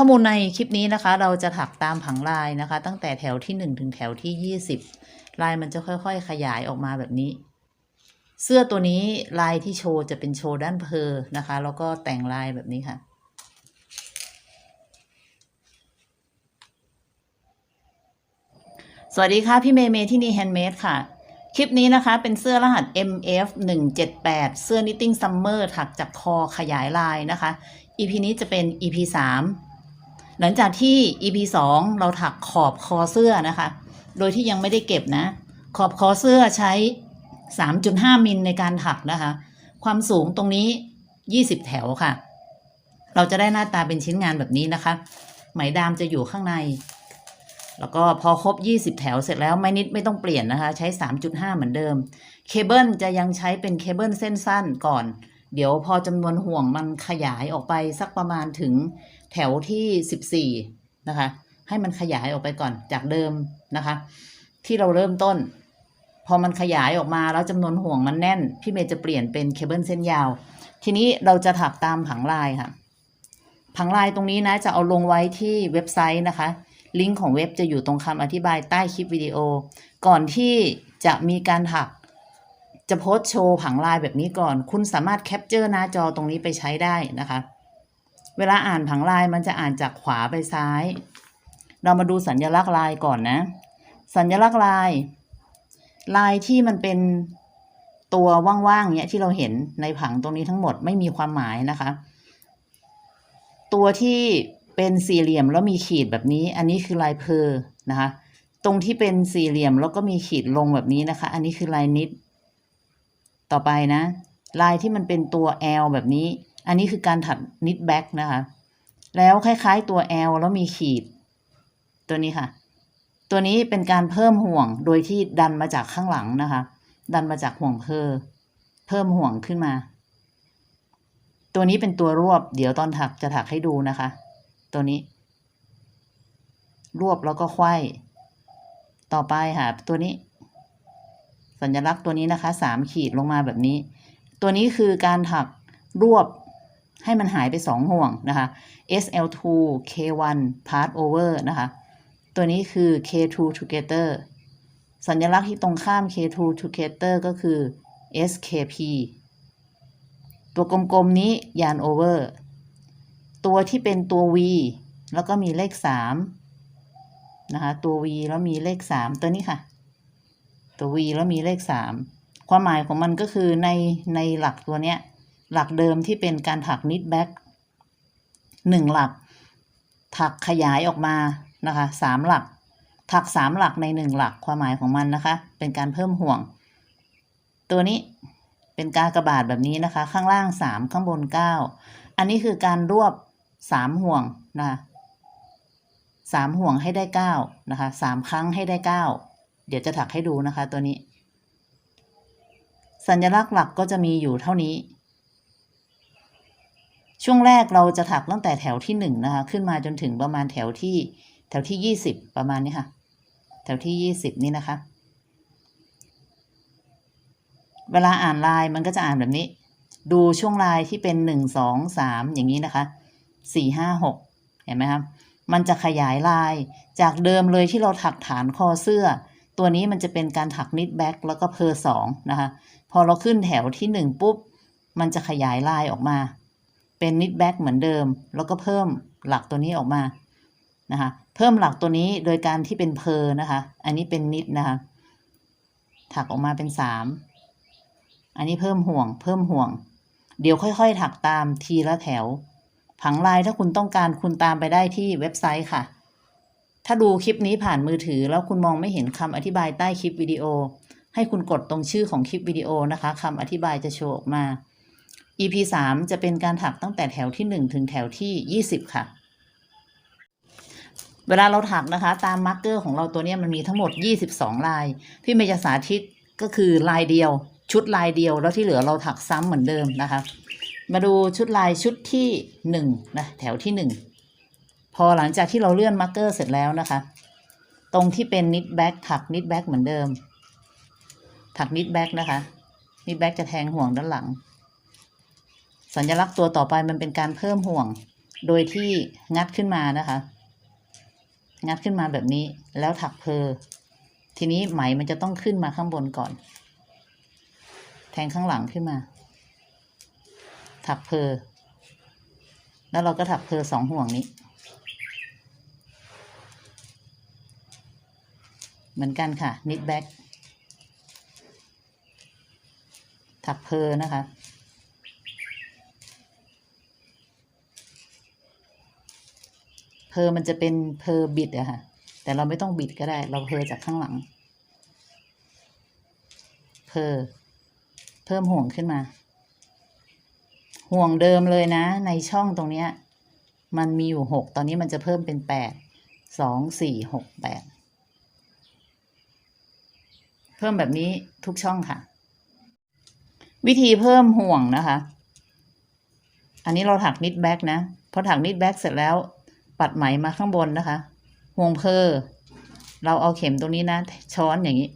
ข้อมูลในคลิปนี้นะคะ เราจะถักตามผังลายนะคะ ตั้งแต่แถวที่ 1 ถึงแถวที่ 20 ลายมันจะค่อยๆ ขยายออกมาแบบนี้ เสื้อตัวนี้ลายที่โชว์จะเป็นโชว์ด้านเพอนะคะ แล้วก็แต่งลายแบบนี้ค่ะสวัสดีค่ะ พี่เมย์เมย์ที่นี่แฮนด์เมดค่ะ คลิปนี้นะคะเป็นเสื้อรหัส MF 178เสื้อ Knitting Summer ถักจากคอขยายลายนะคะ EP นี้จะเป็น EP 3 หลังจากที่ EP 2 เราถักขอบคอเสื้อนะคะ โดยที่ยังไม่ได้เก็บนะ ขอบคอเสื้อใช้ 3.5 มิลในการถักนะคะ ความสูงตรงนี้ 20 แถวค่ะ เราจะได้หน้าตาเป็นชิ้นงานแบบนี้นะคะ ไหมดามจะอยู่ข้างใน แล้วก็พอครบ 20 แถวเสร็จแล้วไม่นิดไม่ต้องเปลี่ยนนะคะ ใช้ 3.5 เหมือนเดิม เคเบิลจะยังใช้เป็นเคเบิลเส้นสั้นก่อน เดี๋ยวพอจำนวนห่วงมันขยายออกไปสักประมาณถึง แถวที่ 14 นะคะ ให้มันขยายออกไปก่อนจากเดิมนะคะ ที่เราเริ่มต้น พอมันขยายออกมาแล้วจำนวนห่วงมันแน่น พี่เมย์จะเปลี่ยนเป็นเคเบิลเส้นยาว ทีนี้เราจะถักตามผังลายค่ะ ผังลายตรงนี้นะจะเอาลงไว้ที่เว็บไซต์นะคะ ลิงก์ของเว็บจะอยู่ตรงคำอธิบายใต้คลิปวิดีโอ ก่อนที่จะมีการถักจะโพสโชว์ผังลายแบบนี้ก่อน คุณสามารถแคปเจอร์หน้าจอตรงนี้ไปใช้ได้นะคะ เวลาอ่านผังลายมันจะอ่านจากขวาไปซ้าย เรามาดูสัญลักษณ์ลายก่อนนะ สัญลักษณ์ลาย ลายที่มันเป็นตัวว่างๆเนี่ยที่เราเห็นในผังตรงนี้ทั้งหมดไม่มีความหมายนะคะ ตัวที่เป็นสี่เหลี่ยมแล้วมีขีดแบบนี้ อันนี้คือลายเพอนะคะ ตรงที่เป็นสี่เหลี่ยมแล้วก็มีขีดลงแบบนี้นะคะ อันนี้คือลายนิด ต่อไปนะ ลายที่มันเป็นตัว L แบบนี้ อันนี้คือการถักนิดแบ็กนะคะ แล้วคล้ายๆตัว L แล้วมีขีด ตัวนี้ค่ะ ตัวนี้เป็นการเพิ่มห่วงโดยที่ดันมาจากข้างหลังนะคะ ดันมาจากห่วงเพอเพิ่มห่วงขึ้นมา ตัวนี้เป็นตัวรวบ เดี๋ยวตอนถักจะถักให้ดูนะคะ ตัวนี้ รวบแล้วก็ไขว้ต่อไปค่ะ ตัวนี้ สัญลักษณ์ตัวนี้นะคะสามขีดลงมาแบบนี้ ตัวนี้คือการถักรวบ ให้มันหายไปสองห่วงนะคะ SL2 K1 part over นะคะ ตัวนี้คือ K2 together สัญลักษณ์ที่ตรงข้าม K2 together ก็คือ SKP ตัวกลมๆนี้ยาน over ตัวที่เป็นตัว V แล้วก็มีเลข 3 นะคะ ตัว V แล้วมีเลข 3 ตัวนี้ค่ะ ตัว V แล้วมีเลข 3 ความหมายของมันก็คือในในหลักตัวเนี้ย หลักเดิมที่เป็นการถัก knit back หนึ่งหลัก ถักขยายออกมานะคะสามหลัก ถักสามหลักในหนึ่งหลักความหมายของมันนะคะ เป็นการเพิ่มห่วง ตัวนี้เป็นการกระบาดแบบนี้นะคะ ข้างล่างสามข้างบนเก้าอันนี้คือการรวบสามห่วงนะคะสามห่วงให้ได้เก้านะคะสามครั้งให้ได้เก้าเดี๋ยวจะถักให้ดูนะคะตัวนี้ สัญลักษณ์หลักก็จะมีอยู่เท่านี้ ช่วงแรกเราจะถักตั้งแต่แถวที่หนึ่งนะคะ ขึ้นมาจนถึงประมาณแถวที่ แถวที่ยี่สิบประมาณนี้ค่ะ แถวที่ยี่สิบนี่นะคะ เวลาอ่านลายมันก็จะอ่านแบบนี้ ดูช่วงลายที่เป็นหนึ่งสองสามอย่างนี้นะคะสี่ห้าหกเห็นไหมครับมันจะขยายลายจากเดิมเลยที่เราถักฐานคอเสื้อ ตัวนี้มันจะเป็นการถักนิดแบ็กแล้วก็เพอสองนะคะ พอเราขึ้นแถวที่หนึ่งปุ๊บ มันจะขยายลายออกมา เป็นนิดแบ็กเหมือนเดิม แล้วก็เพิ่มหลักตัวนี้ออกมานะคะเพิ่มหลักตัวนี้โดยการที่เป็นเพอนะคะ อันนี้เป็นนิดนะคะ ถักออกมาเป็นสามอันนี้เพิ่มห่วง เพิ่มห่วง เดี๋ยวค่อยๆ ถักตามทีละแถว ผังลายถ้าคุณต้องการคุณตามไปได้ที่เว็บไซต์ค่ะ ถ้าดูคลิปนี้ผ่านมือถือ แล้วคุณมองไม่เห็นคำอธิบายใต้คลิปวิดีโอ ให้คุณกดตรงชื่อของคลิปวิดีโอนะคะคำอธิบายจะโชว์ออกมา EP 3 จะเป็นการถักตั้งแต่แถวที่ 1 ถึงแถวที่ 20 ค่ะ เวลาเราถักนะคะ ตามมาร์กเกอร์ของเราตัวนี้มันมีทั้งหมด 22 ลาย พี่เมย์จะสาธิตก็คือลายเดียว ชุดลายเดียวแล้วที่เหลือเราถักซ้ำเหมือนเดิมนะคะ มาดูชุดลายชุดที่หนึ่งนะแถวที่หนึ่งพอหลังจากที่เราเลื่อนมาร์กเกอร์เสร็จแล้วนะคะ ตรงที่เป็นนิดแบ็กถักนิดแบ็กเหมือนเดิม ถักนิดแบ็กนะคะนิดแบ็กจะแทงห่วงด้านหลัง สัญลักษณ์ตัวต่อไปมันเป็นการเพิ่มห่วง โดยที่งัดขึ้นมานะคะ งัดขึ้นมาแบบนี้แล้วถักเพอ ทีนี้ไหมมันจะต้องขึ้นมาข้างบนก่อน แทงข้างหลังขึ้นมา ถักเพอ แล้วเราก็ถักเพอสองห่วงนี้ เหมือนกันค่ะนิดแบ็กถักเพอนะคะ เพอมันจะเป็นเพอบิดอะค่ะ แต่เราไม่ต้องบิดก็ได้ เราเพอจากข้างหลัง เพอเพิ่มห่วงขึ้นมา ห่วงเดิมเลยนะ ในช่องตรงเนี้ย มันมีอยู่หกตอนนี้มันจะเพิ่มเป็นแปดสองสี่หกแปดเพิ่มแบบนี้ทุกช่องค่ะ วิธีเพิ่มห่วงนะคะ อันนี้เราถักนิดแบ็กนะพอถักนิดแบ็กเสร็จแล้ว ปัดไหมมาข้างบนนะคะ ห่วงเพอเราเอาเข็มตรงนี้นะ ช้อนอย่างนี้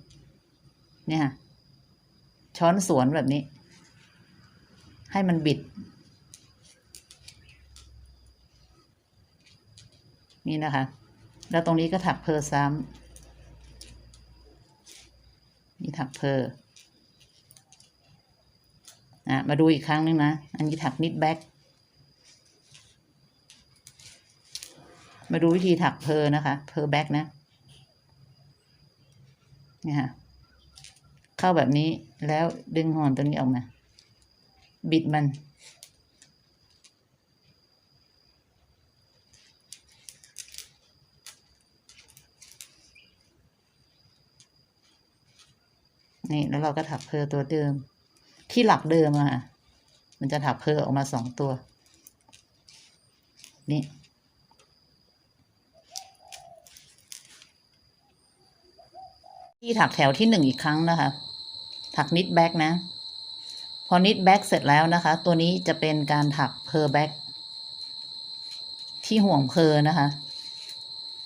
เนี่ยค่ะช้อนสวนแบบนี้ ให้มันบิด นี่นะคะ แล้วตรงนี้ก็ถักเพอซ้ำนี่ถักเพออะมาดูอีกครั้งนึงนะ อันนี้ถักนิดแบ็ก มาดูวิธีถักเพอนะคะ เพอแบ็กนะนี่ค่ะเข้าแบบนี้แล้วดึงห่อนตัวนี้ออกมา บิดมันนี่แล้วเราก็ถักเพอตัวเดิม ที่หลักเดิมอะค่ะ มันจะถักเพอออกมาสองตัว นี่ ที่ถักแถวที่หนึ่งอีกครั้งนะคะ ถักนิดแบ็กนะ พอนิดแบ็กเสร็จแล้วนะคะ ตัวนี้จะเป็นการถักเพอร์แบ็กที่ห่วงเพอร์นะคะ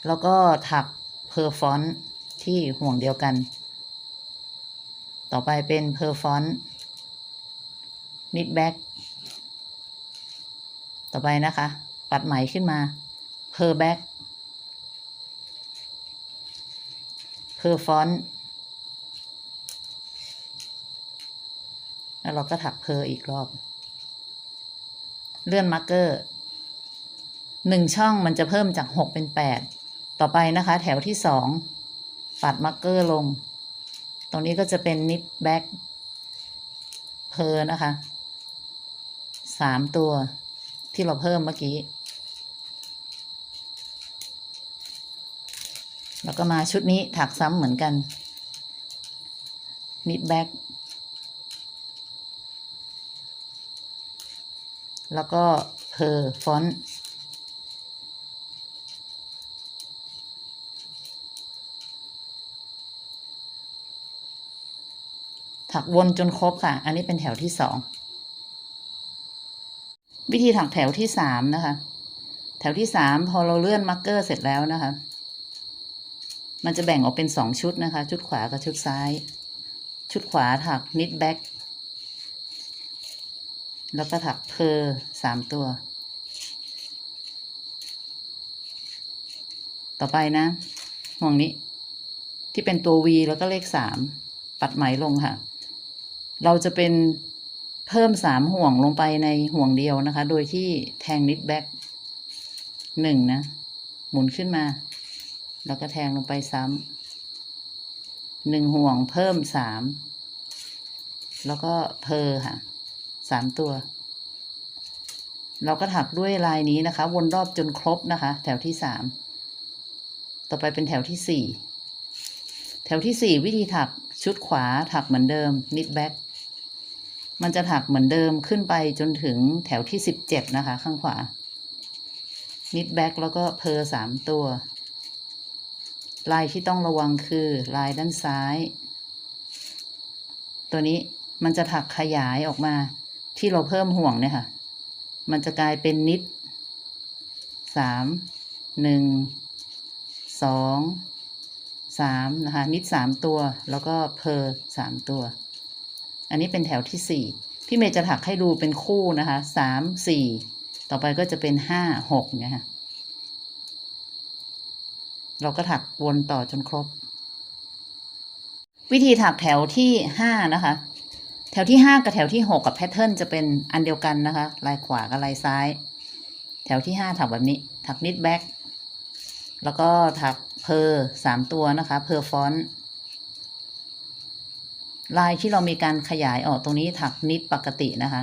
แล้วก็ถักเพอร์ฟอนต์ที่ห่วงเดียวกัน ต่อไปเป็นเพอร์ฟอนต์นิดแบ็กต่อไปนะคะ ปัดไหมขึ้นมาเพอร์แบ็ก เพอฟอนต์แล้วเราก็ถักเพออีกรอบ เลื่อนมาร์กเกอร์หนึ่งช่องมันจะเพิ่มจากหกเป็นแปดต่อไปนะคะ แถวที่สองปัดมาร์กเกอร์ลง ตรงนี้ก็จะเป็นนิดแบ็กเพอนะคะสามตัวที่เราเพิ่มเมื่อกี้ แล้วก็มาชุดนี้ถักซ้ำเหมือนกันนิดแบ็กแล้วก็เพอร์ฟอนต์ถักวนจนครบค่ะ อันนี้เป็นแถวที่สองวิธีถักแถวที่สามนะคะ แถวที่สามพอเราเลื่อนมาร์กเกอร์เสร็จแล้วนะคะ มันจะแบ่งออกเป็นสองชุดนะคะ ชุดขวากับชุดซ้าย ชุดขวาถักนิดแบ็กแล้วก็ถักเพอสามตัว ต่อไปนะ ห่วงนี้ ที่เป็นตัว V แล้วก็เลขสามปัดไหมลงค่ะ เราจะเป็นเพิ่มสามห่วงลงไปในห่วงเดียวนะคะ โดยที่แทงนิดแบ็กหนึ่งนะ หมุนขึ้นมา แล้วก็แทงลงไปซ้ำหนึ่งห่วงเพิ่มสามแล้วก็เพอค่ะสามตัว เราก็ถักด้วยลายนี้นะคะ วนรอบจนครบนะคะ แถวที่สามต่อไปเป็นแถวที่สี่แถวที่สี่วิธีถักชุดขวาถักเหมือนเดิมนิดแบ็กมันจะถักเหมือนเดิมขึ้นไปจนถึงแถวที่สิบเจ็ดนะคะ ข้างขวานิดแบ็กแล้วก็เพอสามตัว ลายที่ต้องระวังคือลายด้านซ้าย ตัวนี้มันจะถักขยายออกมา ที่เราเพิ่มห่วงเนี่ยค่ะ มันจะกลายเป็นนิดสามหนึ่งสองสามนะคะ นิดสามตัว แล้วก็เพอสามตัว อันนี้เป็นแถวที่สี่พี่เมย์จะถักให้ดูเป็นคู่นะคะสามสี่ต่อไปก็จะเป็นห้าหกเนี่ยค่ะ เราก็ถักวนต่อจนครบ วิธีถักแถวที่ห้านะคะ แถวที่ห้ากับแถวที่หกกับแพทเทิร์นจะเป็นอันเดียวกันนะคะ ลายขวากับลายซ้าย แถวที่ห้าถักแบบนี้ ถักนิดแบ็กแล้วก็ถักเพอร์สามตัวนะคะ เพอร์ฟอนต์ลายที่เรามีการขยายออกตรงนี้ถักนิดปกตินะคะ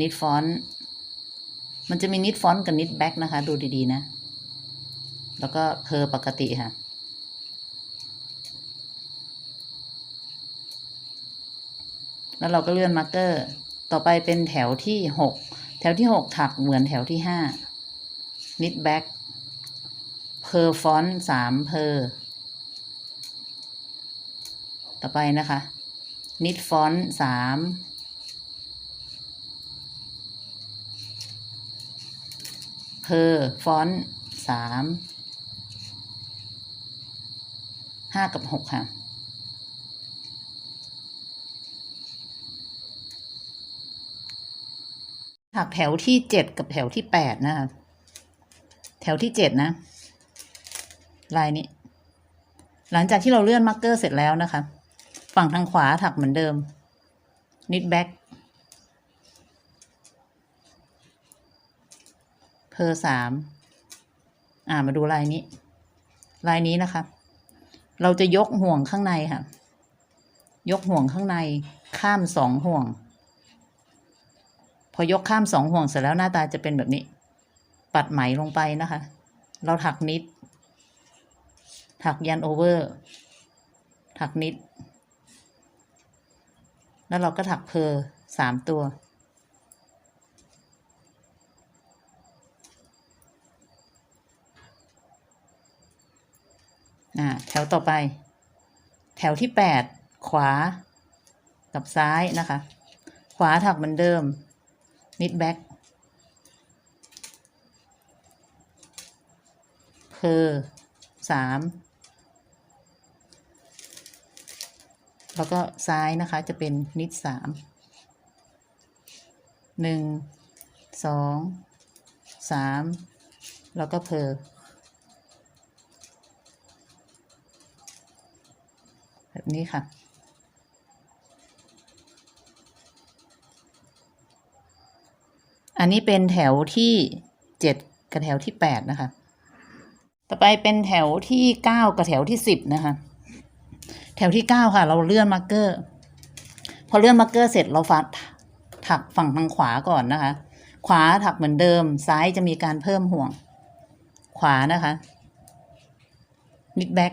นิดฟอนต์มันจะมีนิดฟอนต์กับนิดแบ็กนะคะ ดูดีๆนะ แล้วก็เพอปกติค่ะ แล้วเราก็เลื่อนมาร์กเกอร์ ต่อไปเป็นแถวที่หกแถวที่หกถักเหมือนแถวที่ห้านิดแบ็กเพอฟอนต์สามเพอต่อไปนะคะ นิดฟอนต์สามเพอฟอนต์สาม ห้ากับหกค่ะถักแถวที่เจ็ดกับแถวที่แปดนะคะแถวที่เจ็ดนะ ลายนี้ หลังจากที่เราเลื่อนมาร์กเกอร์เสร็จแล้วนะคะ ฝั่งทางขวาถักเหมือนเดิม นิดแบ็กเพอร์สาม อ่ามาดูลายนี้ ลายนี้นะคะ เราจะยกห่วงข้างในค่ะ ยกห่วงข้างในข้ามสองห่วง พอยกข้ามสองห่วงเสร็จแล้วหน้าตาจะเป็นแบบนี้ ปัดไหมลงไปนะคะ เราถักนิด ถักยันโอเวอร์ ถักนิด แล้วเราก็ถักเพอสามตัว อ่าแถวต่อไป แถวที่แปดขวากับซ้ายนะคะ ขวาถักเหมือนเดิมนิดแบ็กเพอสามแล้วก็ซ้ายนะคะจะเป็นนิดสามหนึ่งสองสามแล้วก็เพอ แบบนี้ค่ะ อันนี้เป็นแถวที่เจ็ดกับแถวที่แปดนะคะ ต่อไปเป็นแถวที่เก้ากับแถวที่สิบนะคะ แถวที่เก้าค่ะ เราเลื่อนมาร์กเกอร์ พอเลื่อนมาร์กเกอร์เสร็จเราฟัดถักฝั่งทางขวาก่อนนะคะ ขวาถักเหมือนเดิม ซ้ายจะมีการเพิ่มห่วง ขวานะคะนิดแบ็ก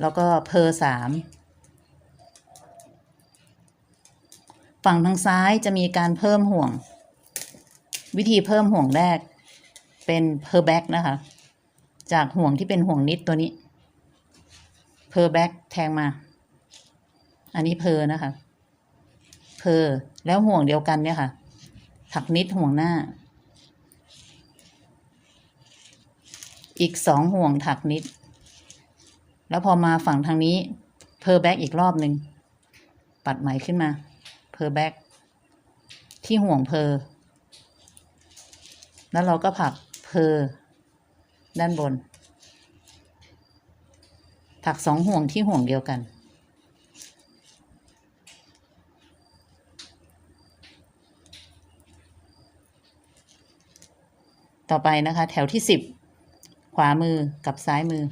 แล้วก็เพอร์สามฝั่งทางซ้ายจะมีการเพิ่มห่วง วิธีเพิ่มห่วงแรก เป็นเพอร์แบ็กนะคะ จากห่วงที่เป็นห่วงนิดตัวนี้เพอร์แบ็กแทงมา อันนี้เพอนะคะเพอแล้วห่วงเดียวกันเนี่ยค่ะ ถักนิดห่วงหน้า อีกสองห่วงถักนิด แล้วพอมาฝั่งทางนี้เพอร์แบ็กอีกรอบหนึ่งปัดไหมขึ้นมาเพอร์แบ็กที่ห่วงเพอร์แล้วเราก็ผักเพอร์ด้านบนถักสองห่วงที่ห่วงเดียวกัน ต่อไปนะคะ แถวที่สิบขวามือกับซ้ายมือ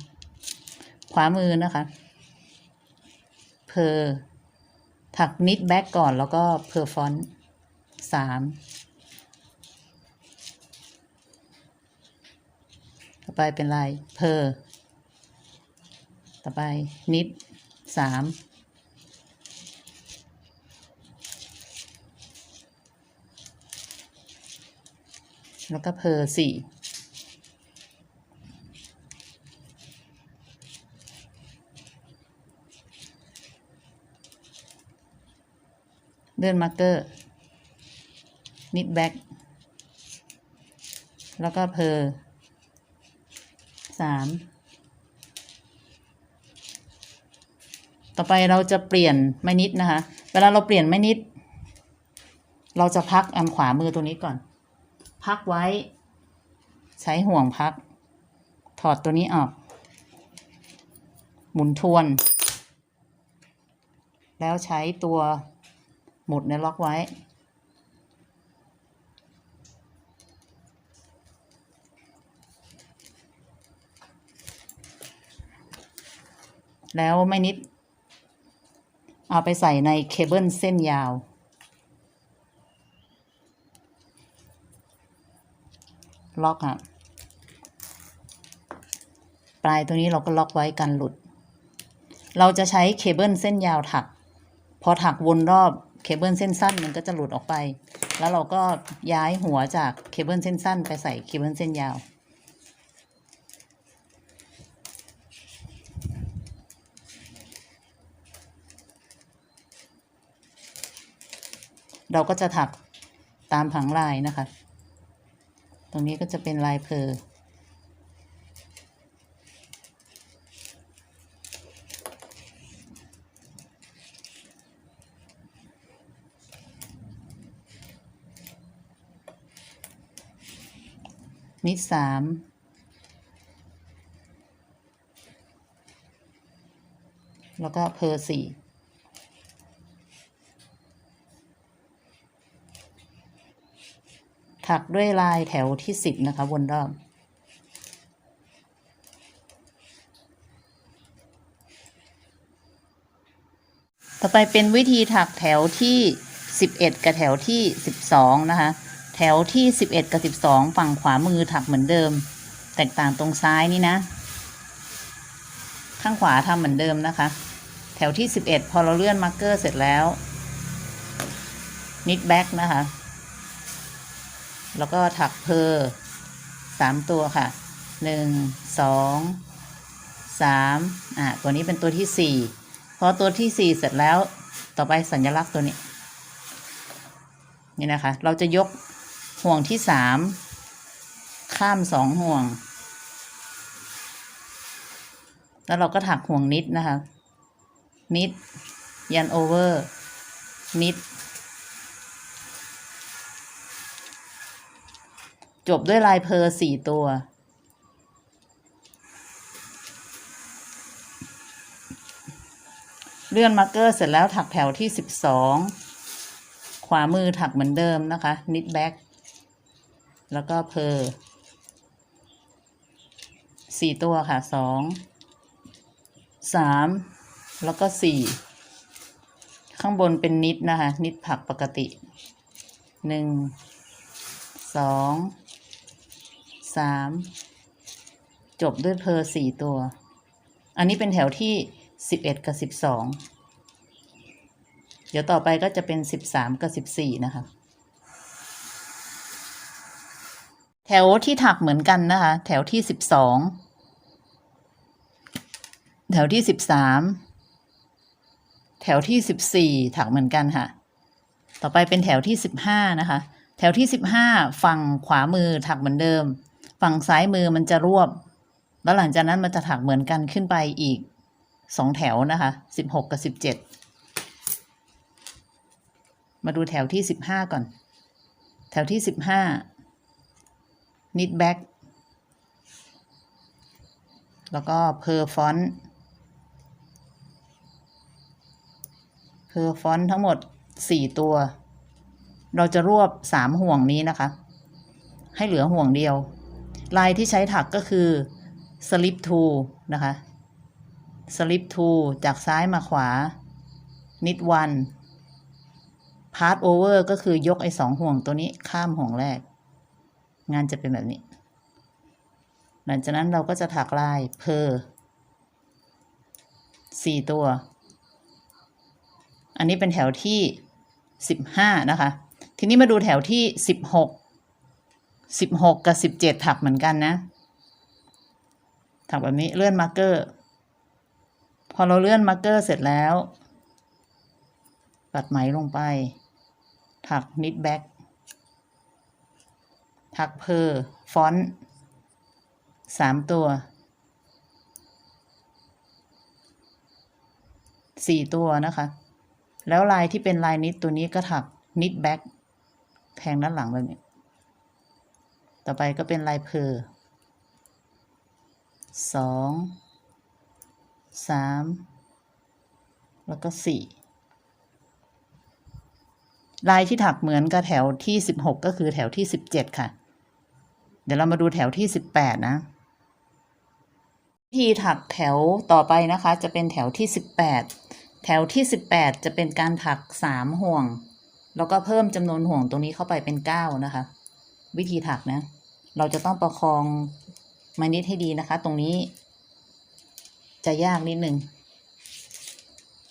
ขวามือนะคะ เพอถักนิดแบ็กก่อนแล้วก็เพอร์ฟอนสามต่อไปเป็นลายเพอต่อไปนิดสามแล้วก็เพอสี่ เลื่อนมาร์เกอร์นิดแบ็กแล้วก็เพอสามต่อไปเราจะเปลี่ยนไม่นิดนะคะ เวลาเราเปลี่ยนไม่นิด เราจะพักอันขวามือตัวนี้ก่อน พักไว้ ใช้ห่วงพัก ถอดตัวนี้ออก หมุนทวน แล้วใช้ตัว หมุดเนี่ยล็อกไว้ แล้วไม่นิด เอาไปใส่ในเคเบิลเส้นยาวล็อกอะปลายตัวนี้เราก็ล็อกไว้กันหลุด เราจะใช้เคเบิลเส้นยาวถัก พอถักวนรอบ เคเบิลเส้นสั้นมันก็จะหลุดออกไป แล้วเราก็ย้ายหัวจากเคเบิลเส้นสั้นไปใส่เคเบิลเส้นยาว เราก็จะถักตามผังลายนะคะ ตรงนี้ก็จะเป็นลายเพอ นิดสามแล้วก็เพอสี่ถักด้วยลายแถวที่สิบนะคะวนรอบ ต่อไปเป็นวิธีถักแถวที่11กับแถวที่12นะคะ แถวที่ 11 กับ 12 ฝั่งขวามือถักเหมือนเดิม แตกต่างตรงซ้ายนี่นะ ข้างขวาทำเหมือนเดิมนะคะ แถวที่ 11 พอเราเลื่อนมาร์กเกอร์เสร็จแล้วนิดแบ็กนะคะ แล้วก็ถักเพอสามตัวค่ะหนึ่งสองสามอะตัวนี้เป็นตัวที่สี่พอตัวที่สี่เสร็จแล้วต่อไปสัญลักษณ์ตัวนี้ นี่นะคะ เราจะยก ห่วงที่สามข้ามสองห่วง แล้วเราก็ถักห่วงนิดนะคะ นิด ยันโอเวอร์ นิด จบด้วยลายเพอร์สี่ตัว เลื่อนมาร์กเกอร์เสร็จแล้วถักแถวที่สิบสองขวามือถักเหมือนเดิมนะคะ นิดแบ็ก แล้วก็เพอร์สี่ตัวค่ะสองสามแล้วก็สี่ข้างบนเป็นนิดนะคะ นิดผักปกติหนึ่งสองสามจบด้วยเพอร์สี่ตัว อันนี้เป็นแถวที่สิบเอ็ดกับสิบสองเดี๋ยวต่อไปก็จะเป็นสิบสามกับสิบสี่นะคะ แถวที่ถักเหมือนกันนะคะ แถวที่สิบสองแถวที่สิบสามแถวที่สิบสี่ถักเหมือนกันค่ะ ต่อไปเป็นแถวที่สิบห้านะคะ แถวที่สิบห้าฝั่งขวามือถักเหมือนเดิม ฝั่งซ้ายมือมันจะรวบ แล้วหลังจากนั้นมันจะถักเหมือนกันขึ้นไปอีกสองแถวนะคะสิบหกกับสิบเจ็ดมาดูแถวที่สิบห้าก่อน แถวที่สิบห้า นิดแบ็กแล้วก็เพอร์ฟอนต์เพอร์ฟอนต์ทั้งหมดสี่ตัว เราจะรวบสามห่วงนี้นะคะ ให้เหลือห่วงเดียว ลายที่ใช้ถักก็คือสลิปทูนะคะสลิปทูจากซ้ายมาขวา นิดวันพาร์ o โอเวอร์ก็คือยกไอ้สองห่วงตัวนี้ข้ามห่วงแรก งานจะเป็นแบบนี้ หลังจากนั้นเราก็จะถักลายเพอสี่ตัว อันนี้เป็นแถวที่สิบห้านะคะ ทีนี้มาดูแถวที่สิบหกสิบหกกับสิบเจ็ดถักเหมือนกันนะ ถักแบบนี้เลื่อนมาร์กเกอร์ พอเราเลื่อนมาร์กเกอร์เสร็จแล้ว ปัดไหมลงไป ถักนิดแบ็ก ถักเพอร์ฟอนต์สามตัวสี่ตัวนะคะ แล้วลายที่เป็นลายนิดตัวนี้ก็ถักนิดแบ็กแทงด้านหลังแบบนี้ ต่อไปก็เป็นลายเพอสองสามแล้วก็สี่ลายที่ถักเหมือนกับแถวที่สิบหกก็คือแถวที่สิบเจ็ดค่ะ เดี๋ยวเรามาดูแถวที่สิบแปดนะวิธีถักแถวต่อไปนะคะ จะเป็นแถวที่สิบแปดแถวที่สิบแปดจะเป็นการถักสามห่วง แล้วก็เพิ่มจำนวนห่วงตรงนี้เข้าไปเป็นเก้านะคะ วิธีถักนะ เราจะต้องประคองไม้นิดให้ดีนะคะ ตรงนี้จะยากนิดนึง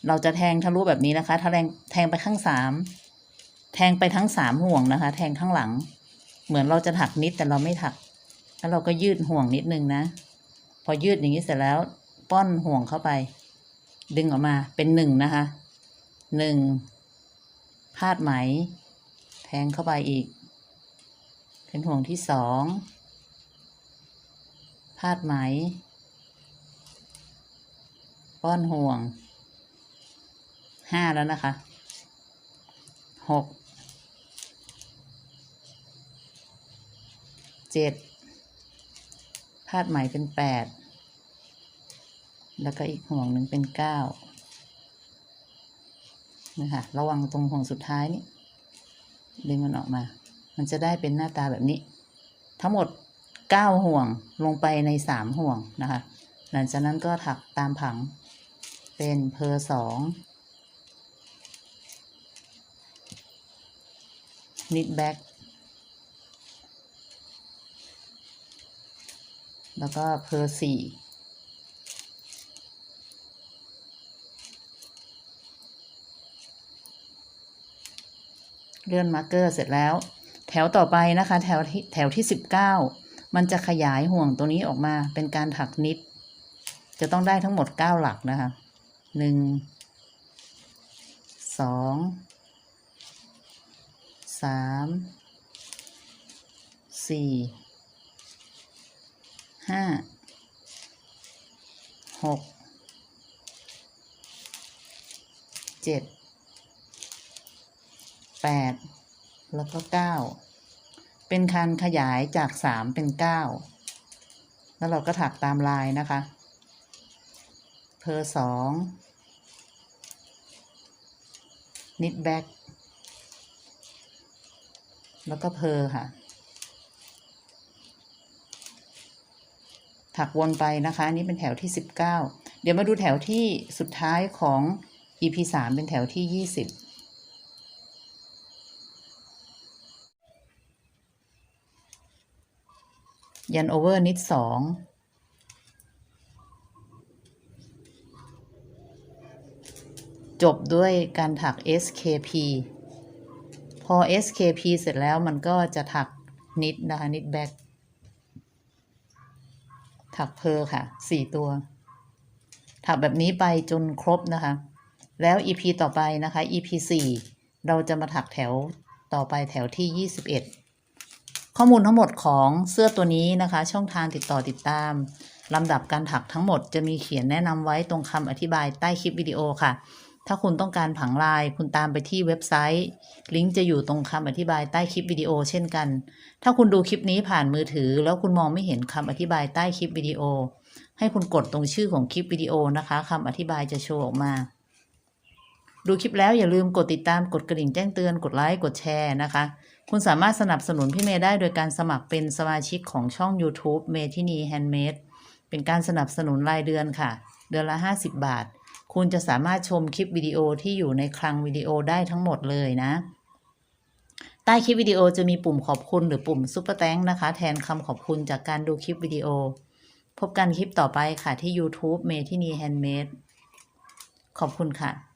เราจะแทงทะลุแบบนี้นะคะ ถ้าแทงแทงไปข้างสาม แทงไปทั้งสามห่วงนะคะ แทงข้างหลัง เหมือนเราจะถักนิดแต่เราไม่ถัก แล้วเราก็ยืดห่วงนิดนึงนะ พอยืดอย่างนี้เสร็จแล้วป้อนห่วงเข้าไป ดึงออกมาเป็นหนึ่งนะคะหนึ่งพาดไหม แทงเข้าไปอีก เป็นห่วงที่สองพาดไหม ป้อนห่วงห้าแล้วนะคะหก เจ็ดพาดไหมเป็นแปดแล้วก็อีกห่วงหนึ่งเป็นเก้านะคะระวังตรงห่วงสุดท้ายนี่ดึงมันออกมา มันจะได้เป็นหน้าตาแบบนี้ ทั้งหมดเก้าห่วงลงไปในสามห่วงนะคะ หลังจากนั้นก็ถักตามผังเป็นเพอสองนิดแบ็ก แล้วก็เพอสี่เลื่อนมาร์กเกอร์เสร็จแล้ว แถวต่อไปนะคะ แถวที่แถวที่สิบเก้ามันจะขยายห่วงตัวนี้ออกมาเป็นการถักนิด จะต้องได้ทั้งหมดเก้าหลักนะคะหนึ่งสองสามสี่ ห้าหกเจ็ดแปดแล้วก็เก้าเป็นการขยายจากสามเป็นเก้าแล้วเราก็ถักตามลายนะคะเพอสองนิดแบ็กแล้วก็เพอค่ะ ถักวนไปนะคะอันนี้เป็นแถวที่สิบเก้าเดี๋ยวมาดูแถวที่สุดท้ายของ EP สามเป็นแถวที่ยี่สิบยันโอเวอร์นิดสองจบด้วยการถัก SKP พอ SKP เสร็จแล้วมันก็จะถักนิดนะคะนิดแบ็ก ถักเพอค่ะสี่ตัว ถักแบบนี้ไปจนครบนะคะ แล้ว EP ต่อไปนะคะ EP สี่เราจะมาถักแถวต่อไปแถวที่ 21 ข้อมูลทั้งหมดของเสื้อตัวนี้นะคะ ช่องทางติดต่อติดตามลำดับการถักทั้งหมดจะมีเขียนแนะนำไว้ตรงคำอธิบายใต้คลิปวิดีโอค่ะ ถ้าคุณต้องการผังลายคุณตามไปที่เว็บไซต์ ลิงก์จะอยู่ตรงคำอธิบายใต้คลิปวิดีโอเช่นกัน ถ้าคุณดูคลิปนี้ผ่านมือถือ แล้วคุณมองไม่เห็นคำอธิบายใต้คลิปวิดีโอ ให้คุณกดตรงชื่อของคลิปวิดีโอนะคะคำอธิบายจะโชว์ออกมา ดูคลิปแล้วอย่าลืมกดติดตามกดกระดิ่งแจ้งเตือนกดไลค์กดแชร์นะคะ คุณสามารถสนับสนุนพี่เมย์ได้โดยการสมัครเป็นสมาชิกของช่อง YouTube เมทินีแฮนด์เมดเป็นการสนับสนุนรายเดือนค่ะ เดือนละ 50 บาท คุณจะสามารถชมคลิปวิดีโอที่อยู่ในคลังวิดีโอได้ทั้งหมดเลยนะ ใต้คลิปวิดีโอจะมีปุ่มขอบคุณหรือปุ่มซุปเปอร์แตงนะคะ แทนคำขอบคุณจากการดูคลิปวิดีโอ พบกันคลิปต่อไปค่ะที่ YouTube เมทินีแฮนด์เมดขอบคุณค่ะ